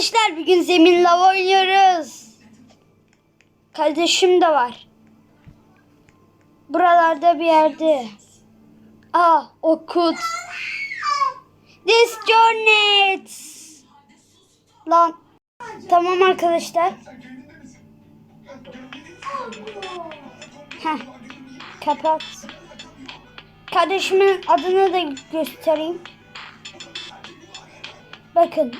Arkadaşlar bugün zemin lava oynuyoruz. Kardeşim de var. Buralarda bir yerde. Aa okut. Disconnect. Lan. Tamam arkadaşlar. Heh. Kapat. Kardeşimin adını da göstereyim. Bakın.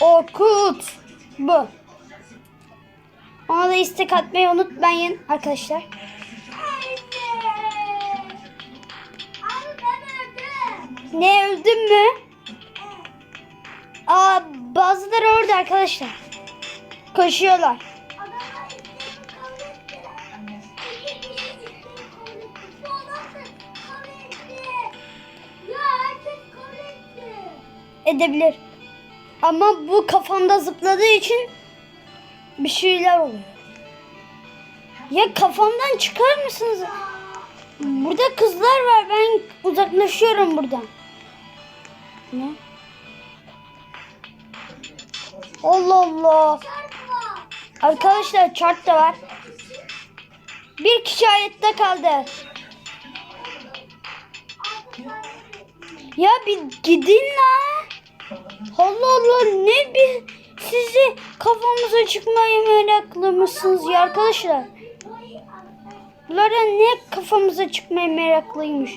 Okut. Bu. Ona da istek atmayı unutmayın arkadaşlar. Ne öldün mü? Aa bazıları orada arkadaşlar. Koşuyorlar. Edebilir. Ama bu kafamda zıpladığı için bir şeyler oluyor. Ya kafamdan çıkar mısınız? Burada kızlar var. Ben uzaklaşıyorum buradan. Ne? Allah Allah. Arkadaşlar chart da var. Bir kişi hayatta kaldı. Ya bir gidin la. Allah Allah ne bir sizi kafamıza çıkmaya meraklı mısınız ya arkadaşlar? Bunlara ne kafamıza çıkmaya meraklıymış.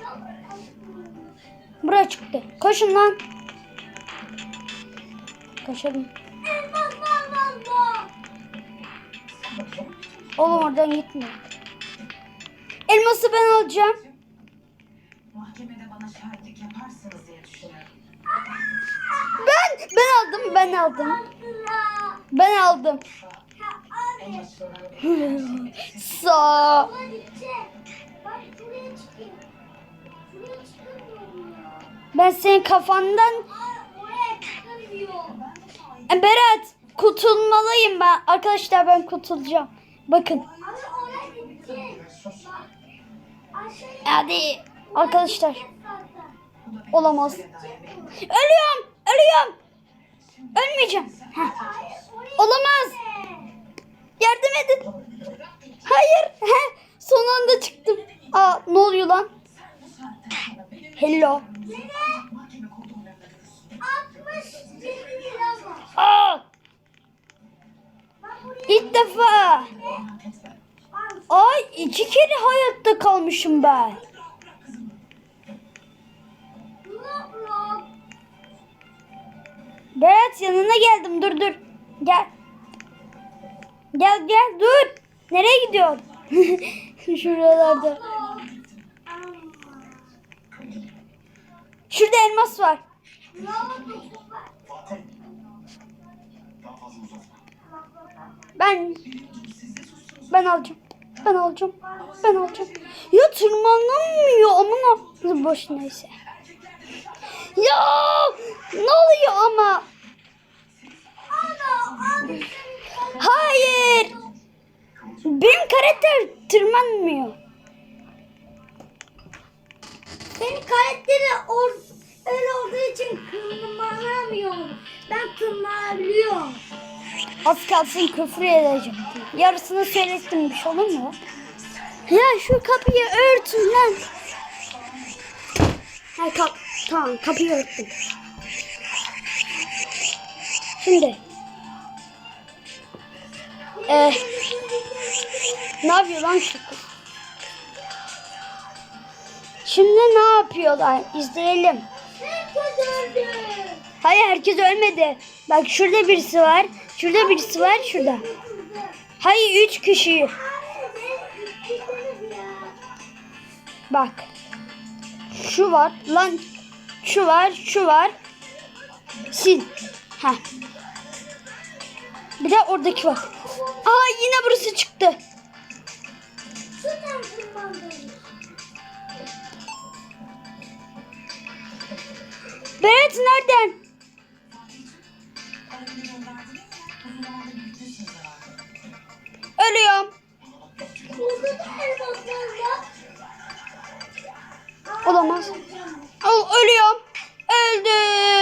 Buraya çıktı. Koşun lan. Koşalım. Oğlum oradan gitme. Elması ben alacağım. Ben aldım ben aldım. Sağ. Ben senin kafandan E, Berat kurtulmalıyım ben. Arkadaşlar ben kurtulacağım. Bakın. Hadi arkadaşlar. Olamaz. Ölüyorum. Ölüyorum. Ölmeyeceğim. Heh. Olamaz. Yardım edin. Hayır. Heh. Son anda çıktım. Aa ne oluyor lan? Hello. Aa. İlk defa. Ay iki kere hayatta kalmışım ben. Berat yanına geldim dur dur. Gel. Gel gel dur. Nereye gidiyorsun? Şuralarda. Şurada elmas var. Ben ben alacağım. Ben alacağım. Ben alacağım. Ya tırmanamıyor aman boş neyse. Ya ne oluyor ama? Tırmanmıyor. Senin karakteri or öyle olduğu için tırmanamıyorum. Ben tırmanabiliyorum. Az kalsın küfür edeceğim. Yarısını söylettim bir şey olur mu? Ya şu kapıyı örtün lan. Ha, kap tamam kapıyı örttüm. Şimdi. Ee, ne yapıyor lan şu? Şimdi ne yapıyorlar? İzleyelim. Hayır herkes ölmedi. Bak şurada birisi var. Şurada birisi var. Şurada. Hayır üç kişi. Bak. Şu var. Lan şu var. Şu var. Sil. Ha. Bir de oradaki var. Aa yine burası çıktı. Berat nereden? Ölüyorum. Olamaz. Al, ölüyorum. Öldüm.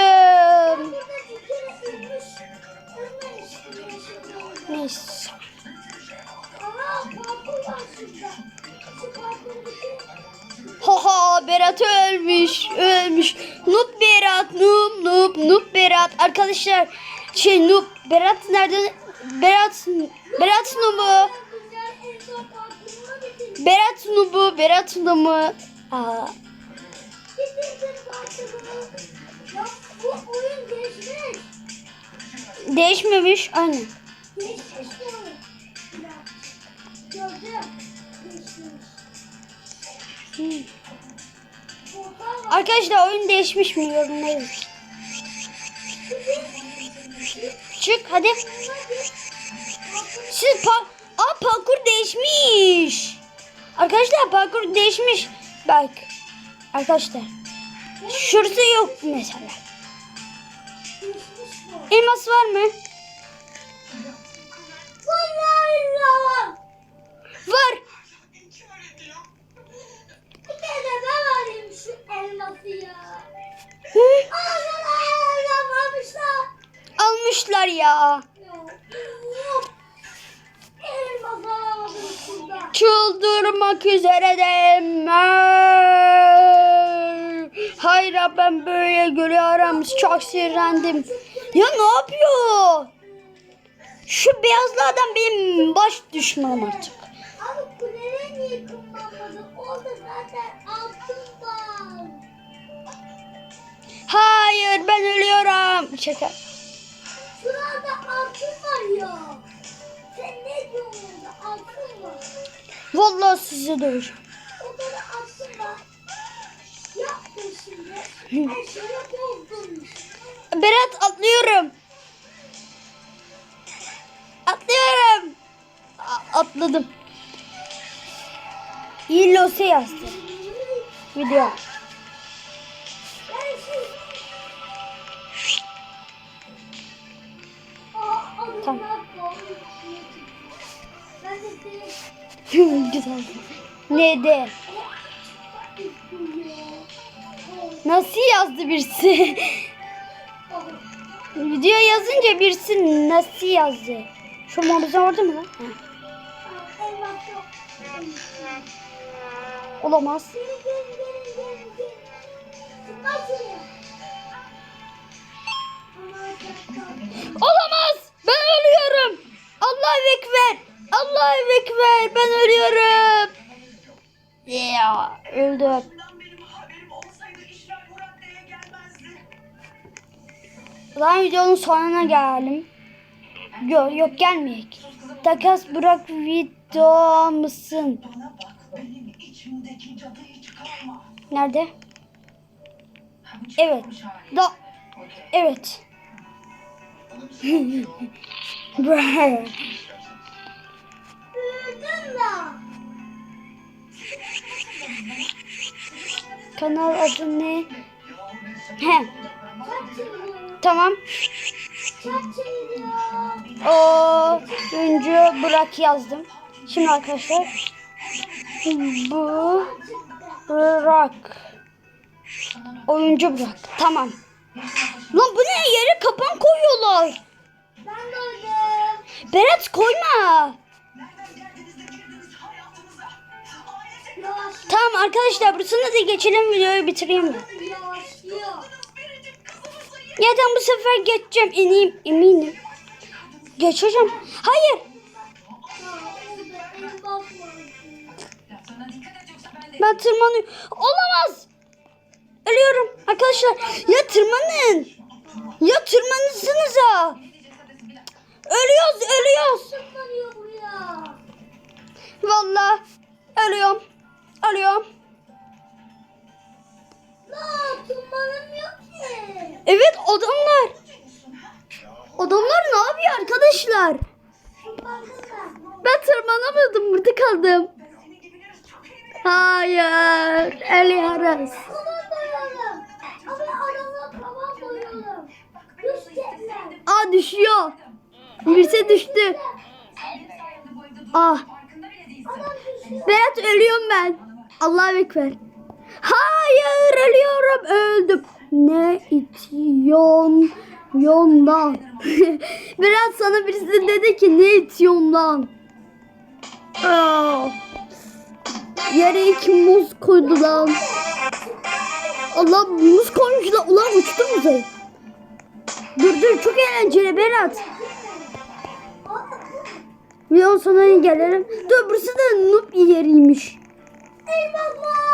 Berat ölmüş. Ölmüş. Noob Berat. Noob noob noob Berat. Arkadaşlar şey noob Berat nerede? Berat Berat bitir. Berat noob'u. Berat noob'u. Aa, değişmemiş. Aynen. Geçmiş. Hmm. Arkadaşlar oyun değişmiş mi yorumlara yazın. Çık hadi. Siz pa Aa parkur değişmiş. Arkadaşlar parkur değişmiş. Bak. Arkadaşlar. Şurası yok mesela. Elmas var mı? Var. Var. Bir kere ben alayım elması ya. Almışlar. almışlar ya. Çıldırmak üzereyim. Hayır ben böyle görüyorum. Çok sinirlendim. Ya ne yapıyor? Şu beyazlı adam benim baş düşmanım artık. Abi kuleye niye kullanmadın? Orada zaten altın Hayır ben ölüyorum. Şaka. Şurada altın var ya. Sen ne diyorsun orada altın var. Vallahi sizi döveceğim. Orada da altın var. Yapma şimdi. Her şeyi bozdun. Berat atlıyorum. Atlıyorum. A- atladım. Yillose yazdı. Video. Tamam. Güzel. Ne de? Nasıl yazdı birisi? Video yazınca birisi nasıl yazdı? Şu moruzan orada mı lan? Olamaz. Lan videonun sonuna geldim. Yok yok gelmeyek. Takas bırak video mısın? Nerede? Evet. Da evet. La. Kanal adı ne? He. Tamam. O önce bırak yazdım. Şimdi arkadaşlar bu bırak. Oyuncu bırak. Tamam. Lan bu ne yere kapan koyuyorlar. Ben öldüm. Berat koyma. Tamam arkadaşlar burasını da geçelim videoyu bitireyim. Yavaşlıyor. Ben bu sefer geçeceğim eminim eminim. Geçeceğim. Hayır. Ben tırmanıyorum. Olamaz. Ölüyorum arkadaşlar. Ya tırmanın. Ya tırmanırsınıza. Ölüyoruz ölüyoruz. Vallahi ölüyorum. Ölüyorum. Evet adamlar. Adamlar ne yapıyor arkadaşlar? Ben tırmanamadım burada kaldım. Hayır. Boyayalım. Düşecekler. Aa düşüyor. Birisi düştü. Ah. Berat ölüyorum ben. Allahu Ekber. Hayır ölüyorum öldüm. Ne itiyorsun Yondan. Berat sana birisi dedi ki ne itiyorsun lan? Aa. Yere iki muz koydu lan. Allah muz koymuş lan. Ulan uçtu muzu. Dur dur çok eğlenceli Berat. Videonun sonuna gelelim. Dur burası da noob yeriymiş. Elmaslar.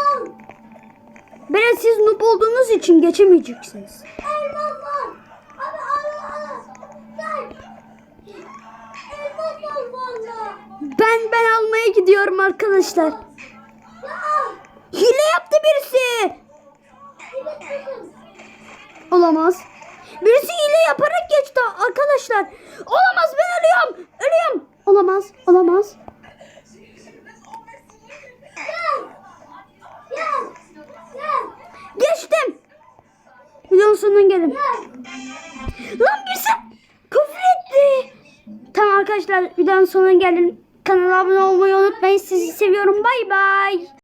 Berat siz noob olduğunuz için geçemeyeceksiniz. Elmaslar. Abi al al. Elmaslar valla. Ben ben almaya gidiyorum arkadaşlar. Hile yaptı birisi. Olamaz. Birisi hile yaparak geçti arkadaşlar. Olamaz ben ölüyorum. Ölüyorum. Olamaz. Olamaz. Sonuna gelin. Gel. Lan birisi küfür etti. Tamam arkadaşlar videonun sonuna gelin. Kanala abone olmayı unutmayın. Sizi seviyorum. Bay bay.